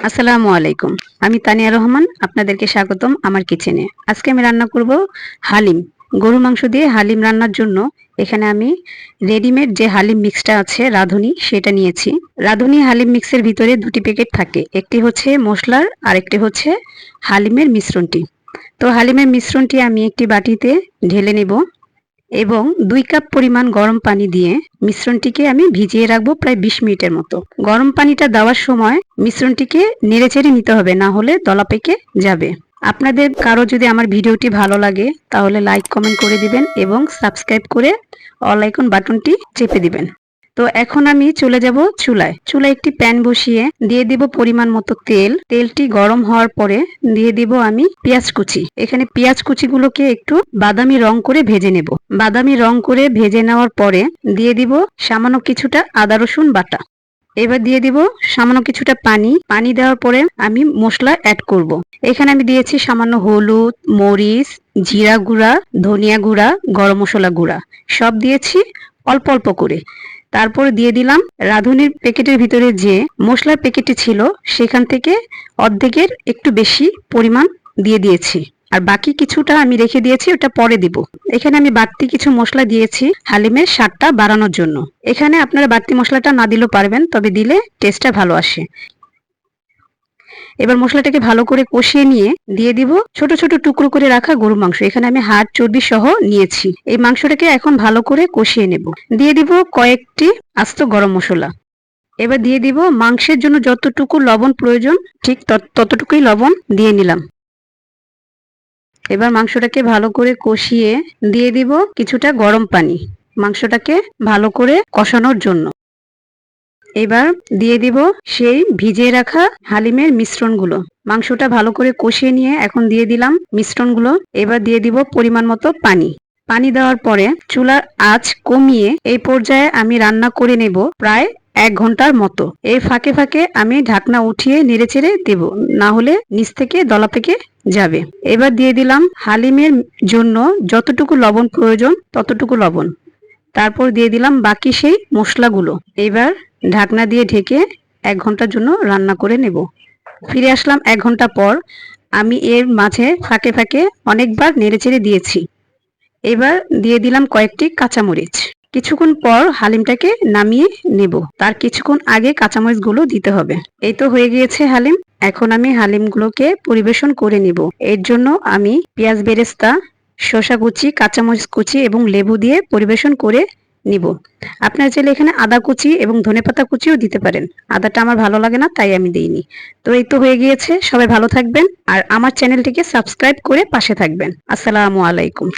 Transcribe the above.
আসসালামু আলাইকুম। আমি তানিয়া রহমান, আপনাদেরকে স্বাগতম আমার কিচেনে। আজকে আমি রান্না করব হালিম। গরু মাংস দিয়ে হালিম রান্নার জন্য এখানে আমি রেডিমেড যে হালিম মিক্সটা আছে, রাঁধুনি, সেটা নিয়েছি। রাঁধুনি হালিম মিক্সের ভিতরে দুটি প্যাকেট থাকে। একটি হচ্ছে মশলার আর একটি হচ্ছে হালিমের মিশ্রণটি। তো হালিমের মিশ্রণটি আমি একটি বাটিতে ঢেলে নেব। এবং দুই কাপ পরিমাণ গরম পানি দিয়ে মিশ্রণটিকে আমি ভিজিয়ে রাখব প্রায় বিশ মিনিটের মতো। গরম পানিটা দেওয়ার সময় মিশ্রণটিকে নেড়েচেড়ে নিতে হবে, না হলে দলা পেকে যাবে। আপনাদের কারও যদি আমার ভিডিওটি ভালো লাগে, তাহলে লাইক, কমেন্ট করে দিবেন এবং সাবস্ক্রাইব করে অল আইকন বাটনটি চেপে দিবেন। তো এখন আমি চলে যাব চুলায়। চুলায় একটি প্যান বসিয়ে দিয়ে দিব পরিমাণ মতো তেল। তেলটি গরম হওয়ার পরে দিয়ে দিব আমি পেঁয়াজ কুচি। এখানে পেঁয়াজ কুচিগুলোকে একটু বাদামি রং করে ভেজে নেব। বাদামি রং করে ভেজে নেওয়ার পরে দিয়ে দিব সামান্য কিছুটা আদা রসুন বাটা। এবার দিয়ে দিব সামান্য কিছুটা পানি। পানি দেওয়ার পরে আমি মশলা অ্যাড করব। এখানে আমি দিয়েছি সামান্য হলুদ, মরিচ, জিরা গুঁড়া, ধনিয়া গুঁড়া, গরম মশলা গুঁড়া। সব দিয়েছি অল্প অল্প করে। তারপর দিয়ে দিলাম রাঁধুনির প্যাকেটের ভিতরে যে মশলার প্যাকেটটি ছিল, সেখান থেকে অর্ধেকের একটু বেশি পরিমাণ দিয়ে দিয়েছি। আর বাকি কিছুটা আমি রেখে দিয়েছি, ওটা পরে দিব। এখানে আমি বাড়তি কিছু মশলা দিয়েছি হালিমের স্বাদটা বাড়ানোর জন্য। এখানে আপনারা বাড়তি মশলাটা না দিলেও পারবেন, তবে দিলে টেস্টটা ভালো আসে। এবার মশলাটাকে ভালো করে কষিয়ে নিয়ে দিয়ে দিব ছোট ছোট টুকরো করে রাখা গরু মাংস। এখানে আমি হাড়, চর্বি সহ নিয়েছি। এই মাংসটাকে এখন ভালো করে কষিয়ে নেব। দিয়ে দিব কয়েকটি আস্ত গরম মশলা। এবার দিয়ে দিব মাংসের জন্য যতটুকু লবণ প্রয়োজন, ঠিক ততটুকুই লবণ দিয়ে নিলাম। এবার মাংসটাকে ভালো করে কষিয়ে দিয়ে দিব কিছুটা গরম পানি। মাংসটাকে ভালো করে কষানোর জন্য। এবার দিয়ে দিব সেই ভিজিয়ে রাখা হালিমের মিশ্রণগুলো। মাংসটা ভালো করে কষিয়ে নিয়ে এখন দিয়ে দিলাম মিশ্রণগুলো। এবার দিয়ে দিব পরিমাণ মতো পানি। পানি দেওয়ার পরে চুলার আঁচ কমিয়ে এই পর্যায়ে আমি রান্না করে নেব প্রায় এক ঘণ্টার মতো। এই ফাঁকে ফাঁকে আমি ঢাকনা উঠিয়ে নেড়েচেড়ে দেব, না হলে নিচ থেকে দলা পেকে যাবে। এবার দিয়ে দিলাম হালিমের জন্য যতটুকু লবণ প্রয়োজন ততটুকু লবণ। তারপর দিয়ে দিলাম বাকি সেই মশলাগুলো। এবার ঢাকনা দিয়ে ঢেকে এক ঘণ্টার জন্য রান্না করে নেব। ফিরে আসলাম এক ঘণ্টা পর। আমি এর মাঝে ফাঁকে ফাঁকে অনেকবার নেড়েচেড়ে দিয়েছি। এবার দিয়ে দিলাম কয়েকটি কাঁচামরিচ। কিছুক্ষণ পর হালিমটাকে নামিয়ে নেব। তার কিছুক্ষণ আগে কাঁচামরিচগুলো দিতে হবে। এই তো হয়ে গিয়েছে হালিম। এখন আমি হালিমগুলোকে পরিবেশন করে নিব। এর জন্য আমি পেঁয়াজ বেরেস্তা, শসা কুচি, কাঁচামরিচ কুচি এবং লেবু দিয়ে পরিবেশন করে নিব। আপনার চাইলে এখানে আদা কুচি এবং ধনে পাতা কুচিও দিতে পারেন। আদাটা আমার ভালো লাগে না, তাই আমি দিইনি। তো এই তো হয়ে গিয়েছে, সবাই ভালো থাকবেন আর আমার চ্যানেলটিকে সাবস্ক্রাইব করে পাশে থাকবেন। আসসালামু আলাইকুম।